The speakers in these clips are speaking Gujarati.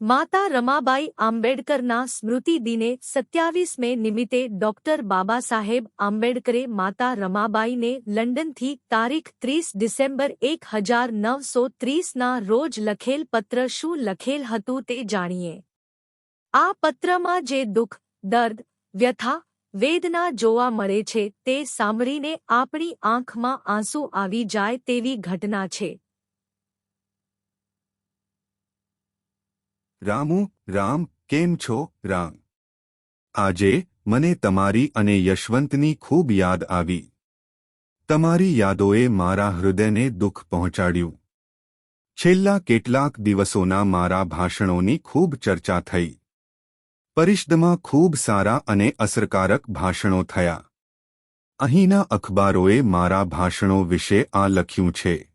માતા રમાબાઈ આંબેડકરના સ્મૃતિ દિને સત્યાવીસ મે નિમિત્તે ડોક્ટર બાબાસાહેબ આંબેડકરે માતા રમાબાઈને લંડનથી તારીખ ત્રીસ ડિસેમ્બર એક હજાર નવસો ત્રીસના રોજ લખેલ પત્ર શું લખેલ હતું તે જાણીએ. આ પત્રમાં જે દુઃખ, દર્દ, વ્યથા, વેદના જોવા મળે છે તે સાંભળીને આપણી આંખમાં આંસુ આવી જાય તેવી ઘટના છે. રામુ, રામ, કેમ છો, રામ? આજે મને તમારી અને યશવંતની ખૂબ યાદ આવી. તમારી યાદોએ મારા હૃદયને દુઃખ પહોંચાડ્યું. છેલ્લા કેટલાક દિવસોના મારા ભાષણોની ખૂબ ચર્ચા થઈ. પરિષદમાં ખૂબ સારા અને અસરકારક ભાષણો થયા. અહીંના અખબારોએ મારા ભાષણો વિશે આ લખ્યું છે.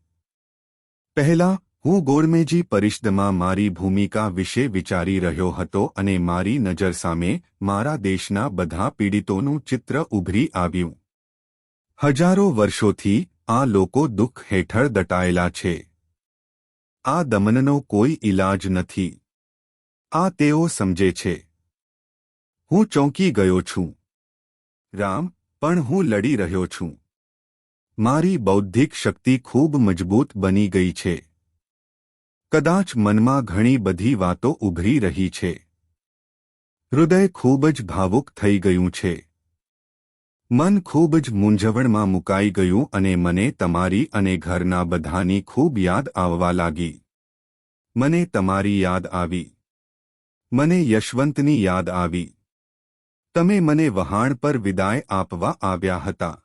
પહેલા હું ગોળમેજી પરિષદમાં મારી ભૂમિકા વિશે વિચારી રહ્યો હતો અને મારી નજર સામે મારા દેશના બધા પીડિતોનું ચિત્ર ઉભરી આવ્યું. હજારો વર્ષોથી આ લોકો દુઃખ હેઠળ દટાયેલા છે. આ દમનનો કોઈ ઇલાજ નથી. આ તેઓ સમજે છે. હું ચોંકી ગયો છું. રામ, પણ હું લડી રહ્યો છું. મારી બૌદ્ધિક શક્તિ ખૂબ મજબૂત બની ગઈ છે. કદાચ મનમાં ઘણી બધી વાતો ઉભરી રહી છે. હૃદય ખૂબ જ ભાવુક થઈ ગયું છે. મન ખૂબ જ મૂંઝવણમાં મુકાઈ ગયું અને મને તમારી અને ઘરના બધાની ખૂબ યાદ આવવા લાગી. મને તમારી યાદ આવી. મને યશવંતની યાદ આવી. તમે મને વહાણ પર વિદાય આપવા આવ્યા હતા.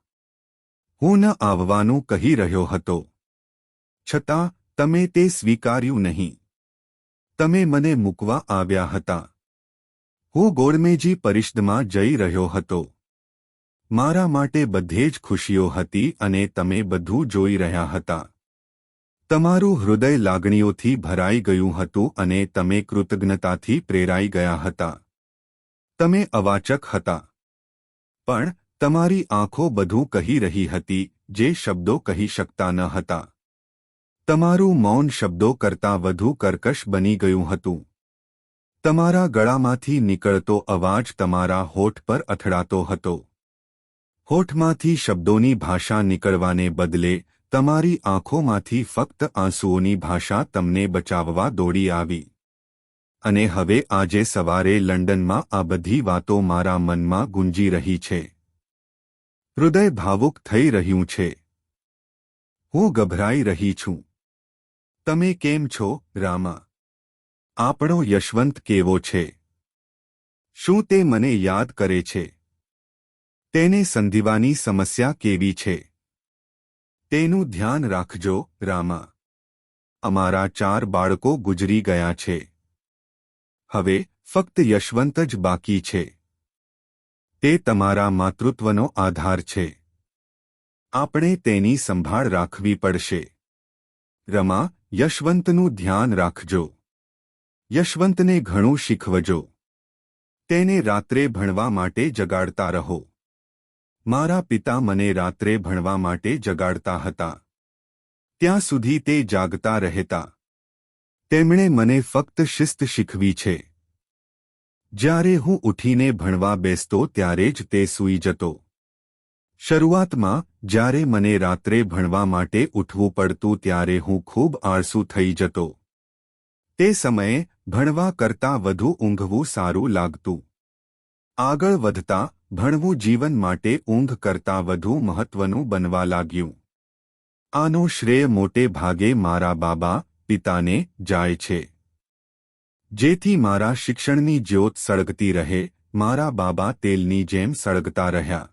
હું ન આવવાનું કહી રહ્યો હતો. છતાં તમે તે સ્વીકાર્યું નહીં. તમે મને મૂકવા આવ્યા હતા. હું ગોળમેજી પરિષદમાં જઈ રહ્યો હતો. મારા માટે બધે જ ખુશીઓ હતી અને તમે બધું જોઈ રહ્યા હતા. તમારું હૃદય લાગણીઓથી ભરાઈ ગયું હતું અને તમે કૃતજ્ઞતાથી પ્રેરાઈ ગયા હતા. તમે અવાચક હતા. પણ તમારી આંખો બધું કહી રહી હતી, જે શબ્દો કહી શકતા ન હતા. તમારું મૌન શબ્દો કરતાં વધુ કર્કશ બની ગયું હતું. તમારા ગળામાંથી નીકળતો અવાજ તમારા હોઠ પર અથડાતો હતો. હોઠમાંથી શબ્દોની ભાષા નીકળવાને બદલે તમારી આંખોમાંથી ફક્ત આંસુઓની ભાષા તમને બચાવવા દોડી આવી. અને હવે આજે સવારે લંડનમાં આ બધી વાતો મારા મનમાં ગુંજી રહી છે. હૃદય ભાવુક થઈ રહ્યું છે. હું ગભરાઈ રહી છું. તમે કેમ છો, રામા? આપણો યશવંત કેવો છે? શું તે મને યાદ કરે છે? તેને સંધિવાની સમસ્યા કેવી છે? તેનું ધ્યાન રાખજો, રામા. અમારા ચાર બાળકો ગુજરી ગયા છે. હવે ફક્ત યશવંત જ બાકી છે. તે તમારા માતૃત્વનો આધાર છે. આપણે તેની સંભાળ રાખવી પડશે. રમા યશવંતનું ધ્યાન રાખજો. યશવંતને ઘણું શીખવજો. તેને રાત્રે ભણવા માટે જગાડતા રહો. મારા પિતા મને રાત્રે ભણવા માટે જગાડતા હતા. ત્યાં સુધી તે જાગતા રહેતા. તેમણે મને ફક્ત શિસ્ત શીખવી છે. જ્યારે હું ઉઠીને ભણવા બેસતો ત્યારે જ તે સૂઈ જતો. શરૂઆતમાં જ્યારે મને રાત્રે ભણવા માટે ઉઠવું પડતું ત્યારે હું ખૂબ આળસુ થઈ જતો. તે સમયે ભણવા કરતાં વધુ ઊંઘવું સારું લાગતું. આગળ વધતા ભણવું જીવન માટે ઊંઘ કરતાં વધુ મહત્વનું બનવા લાગ્યું. આનો શ્રેય મોટે ભાગે મારા બાબા, પિતાને જાય છે. જેથી મારા શિક્ષણની જ્યોત સળગતી રહે, મારા બાબા તેલની જેમ સળગતા રહ્યા.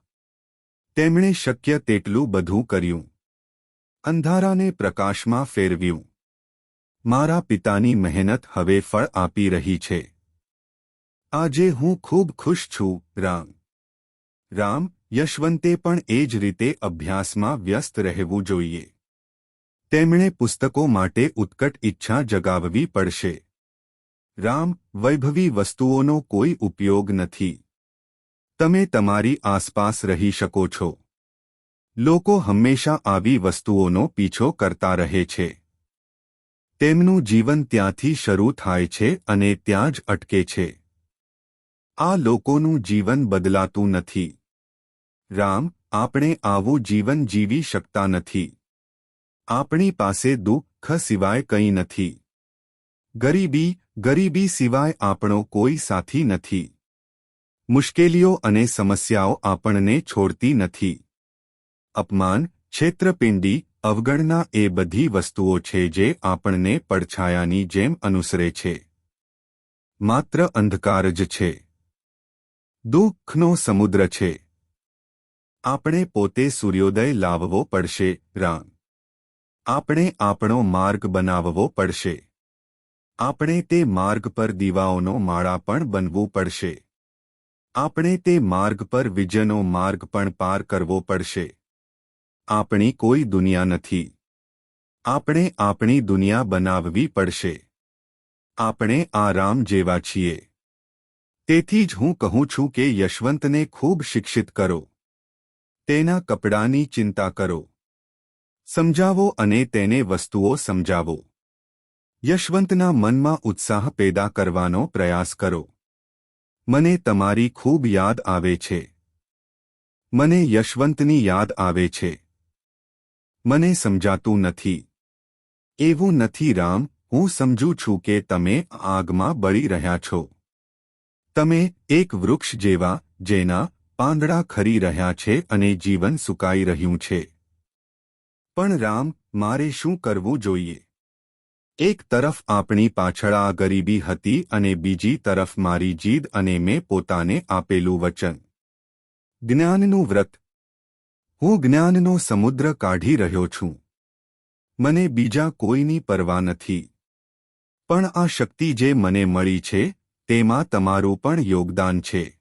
તેમણે શક્ય તેટલું બધું કર્યું. અંધારાને પ્રકાશમાં ફેરવ્યું. મારા પિતાની મહેનત હવે ફળ આપી રહી છે. આજે હું ખૂબ ખુશ છું, રામ. રામ, યશવંતે પણ એ જ રીતે અભ્યાસમાં વ્યસ્ત રહેવું જોઈએ. તેમણે પુસ્તકો માટે ઉત્કટ ઈચ્છા જગાવવી પડશે. રામ, વૈભવી વસ્તુઓનો કોઈ ઉપયોગ નથી. તમે તમારી આસપાસ રહી શકો છો. લોકો હંમેશા આવી વસ્તુઓનો પીછો કરતા રહે છે. તેમનું જીવન ત્યાંથી શરૂ થાય છે અને ત્યાં જ અટકે છે. આ લોકોનું જીવન બદલાતું નથી. રામ, આપણે આવું જીવન જીવી શકતા નથી. આપણી પાસે દુઃખ સિવાય કંઈ નથી. ગરીબી ગરીબી સિવાય આપણો કોઈ સાથી નથી. મુશ્કેલીઓ અને સમસ્યાઓ આપણને છોડતી નથી. અપમાન, છેતરપિંડી, અવગણના એ બધી વસ્તુઓ છે જે આપણને પડછાયાની જેમ અનુસરે છે. માત્ર અંધકાર જ છે. દુઃખનો સમુદ્ર છે. આપણે પોતે સૂર્યોદય લાવવો પડશે, રામ. આપણે આપણો માર્ગ બનાવવો પડશે. આપણે તે માર્ગ પર દીવાઓનો માળા પણ બનવું પડશે. આપણે તે માર્ગ પર વિજયનો માર્ગ પણ પાર કરવો પડશે. આપણી કોઈ દુનિયા નથી. આપણે આપણી દુનિયા બનાવવી પડશે. આપણે આરામ જેવા છીએ. તેથી જ હું કહું છું કે યશવંતને ખૂબ શિક્ષિત કરો. તેના કપડાની ચિંતા કરો. સમજાવો અને તેને વસ્તુઓ સમજાવો. યશવંતના મનમાં ઉત્સાહ પેદા કરવાનો પ્રયાસ કરો. મને તમારી ખૂબ યાદ આવે છે. મને યશવંતની યાદ આવે છે. મને સમજાતું નથી. એવું નથી રામ, હું સમજું છું કે તમે આગમાં બળી રહ્યા છો. તમે એક વૃક્ષ જેવા, જેના પાંદડા ખરી રહ્યા છે અને જીવન સુકાઈ રહ્યું છે. પણ રામ, મારે શું કરવું જોઈએ? એક તરફ આપણી પાછળ આ ગરીબી હતી અને બીજી તરફ મારી જીદ અને મેં પોતાને આપેલું વચન. જ્ઞાનનું વ્રત. હું જ્ઞાનનો સમુદ્ર કાઢી રહ્યો છું. મને બીજા કોઈની પરવા નથી. પણ આ શક્તિ જે મને મળી છે, તેમાં તમારું પણ યોગદાન છે.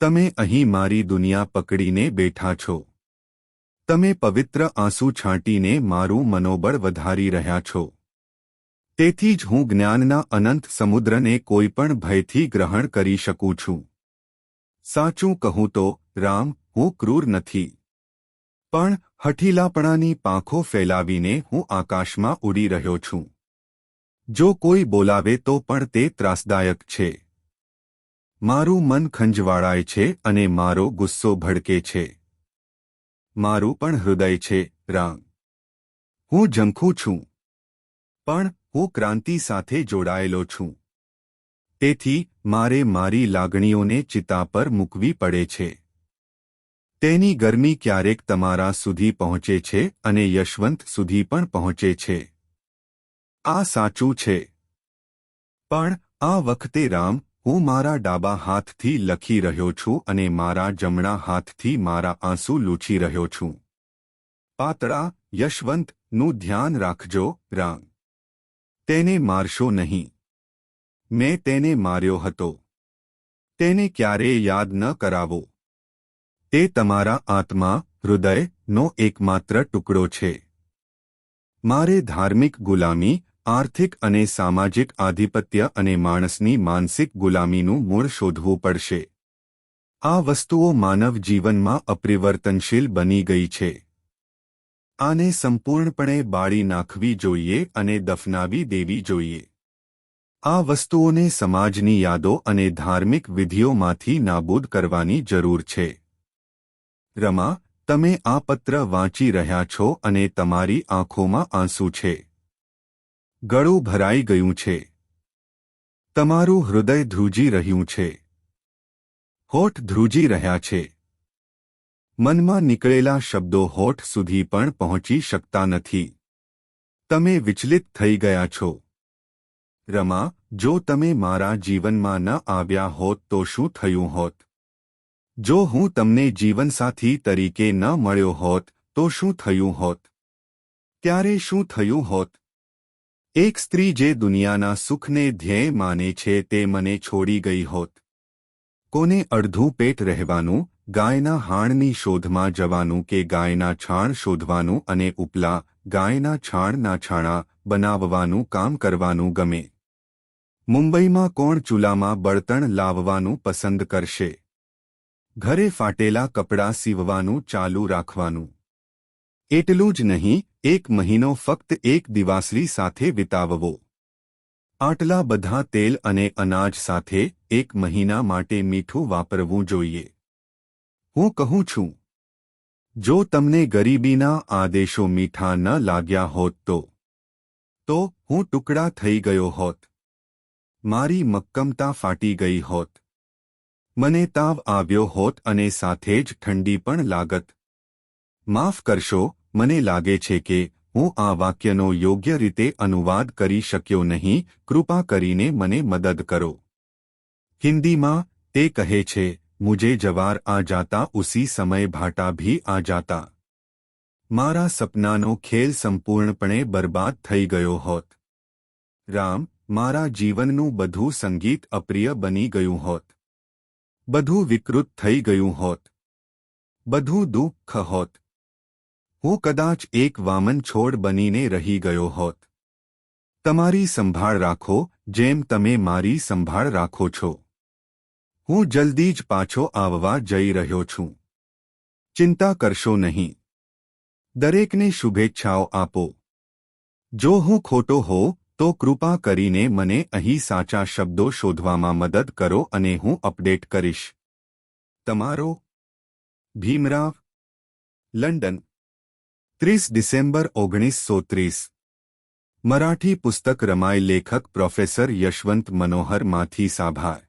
તમે અહીં મારી દુનિયા પકડીને બેઠા છો. તમે પવિત્ર આંસુ છાંટીને મારું મનોબળ વધારી રહ્યા છો. તેથી જ હું જ્ઞાનના અનંત સમુદ્રને કોઈ પણ ભયથી ગ્રહણ કરી શકું છું. સાચું કહું તો, રામ, હું ક્રૂર નથી. પણ હઠીલાપણાની પાંખો ફેલાવીને હું આકાશમાં ઉડી રહ્યો છું. જો કોઈ બોલાવે તો પણ તે ત્રાસદાયક છે. મારું મન ખંજવાળાય છે અને મારો ગુસ્સો ભડકે છે. મારું પણ હૃદય છે, રામ. હું ઝંખું છું. પણ હું ક્રાંતિ સાથે જોડાયેલો છું. તેથી, મારે મારી લાગણીઓને ચિતા પર મૂકવી પડે છે. તેની ગરમી ક્યારેક તમારા સુધી પહોંચે છે અને યશવંત સુધી પણ પહોંચે છે. આ સાચું છે. પણ, આ વખતે રામ, હું મારા ડાબા હાથથી લખી રહ્યો છું અને મારા જમણા હાથથી મારા આંસુ લૂછી રહ્યો છું. પાતળા, યશવંતનું ધ્યાન રાખજો, રામ. તેને મારશો નહીં. મેં તેને માર્યો હતો. તેને ક્યારેય યાદ ન કરાવો. તે તમારા આત્મા, હૃદયનો એકમાત્ર ટુકડો છે. મારે ધાર્મિક ગુલામી, આર્થિક અને સામાજિક આધિપત્ય અને માણસની માનસિક ગુલામીનું મૂળ શોધવું પડશે. આ વસ્તુઓ માનવ જીવનમાં અપરિવર્તનશીલ બની ગઈ છે. આને સંપૂર્ણપણે બાળી નાખવી જોઈએ અને દફનાવી દેવી જોઈએ. આ વસ્તુઓને સમાજની યાદો અને ધાર્મિક વિધિઓમાંથી નાબૂદ કરવાની જરૂર છે. રમા, તમે આ પત્ર વાંચી રહ્યા છો અને તમારી આંખોમાં આંસુ છે. ગળું ભરાઈ ગયું છે. તમારું હૃદય ધ્રુજી રહ્યું છે. હોઠ ધ્રુજી રહ્યા છે. મનમાં નીકળેલા શબ્દો હોઠ સુધી પણ પહોંચી શકતા નથી. તમે વિચલિત થઈ ગયા છો. રમા, જો તમે મારા જીવનમાં ન આવ્યા હોત તો શું થયું હોત? જો હું તમને જીવનસાથી તરીકે ન મળ્યો હોત, તો શું થયું હોત? ત્યારે શું થયું હોત? એક સ્ત્રી જે દુનિયાના સુખને ધ્યેય માને છે તે મને છોડી ગઈ હોત. કોને અડધું પેટ રહેવાનું ગાયના હાણની શોધમાં જવાનું કે ગાયના છાણ શોધવાનું અને ઉપલા ગાયના છાણના છાણા બનાવવાનું કામ કરવાનું ગમે. મુંબઈમાં કોણ ચૂલામાં બળતણ લાવવાનું પસંદ કરશે? ઘરે ફાટેલા કપડાં સીવવાનું ચાલુ રાખવાનું. એટલું જ નહીં, એક મહિનો ફક્ત એક દિવાસરી સાથે વિતાવવો. આટલા બધા તેલ અને અનાજ સાથે એક મહિના માટે મીઠું વાપરવું જોઈએ. હું કહું છું, જો તમને ગરીબીના આદેશો મીઠા ન લાગ્યા હોત તો તો હું ટુકડા થઈ ગયો હોત. મારી મક્કમતા ફાટી ગઈ હોત. મને તાવ આવ્યો હોત અને સાથે જ ઠંડી પણ લાગત. માફ કરશો, મને લાગે છે કે હું આ વાક્યનો યોગ્ય રીતે અનુવાદ કરી શક્યો નહીં. કૃપા કરીને મને મદદ કરો. હિન્દીમાં તે કહે છે મુझे જવાર આ જાતા ઉસી સમય ભાટા ભી આ જાતા મારા સપનાનો ખેલ સંપૂર્ણપણે બરબાદ થઈ ગયો હોત રામ મારા જીવનનું બધું સંગીત અપ્રિય બની ગયું હોત બધું વિકૃત થઈ ગયું હોત બધું દુઃખ હોત હું કદાચ એક વામન છોડ બનીને રહી ગયો હોત તમારી સંભાળ રાખો જેમ તમે મારી સંભાળ રાખો છો હું જલ્દી જ પાછો આવવા જઈ રહ્યો છું. ચિંતા કરશો નહીં. દરેકને શુભેચ્છાઓ આપો. જો હું ખોટો હોઉં, તો કૃપા કરીને મને અહીં સાચા શબ્દો શોધવામાં મદદ કરો અને હું અપડેટ કરીશ. તમારો ભીમરાવ, લંડન, ત્રીસ ડિસેમ્બર ઓગણીસો ત્રીસ. મરાઠી પુસ્તક રમાય લેખક પ્રોફેસર યશવંત મનોહર માથી સાભાર.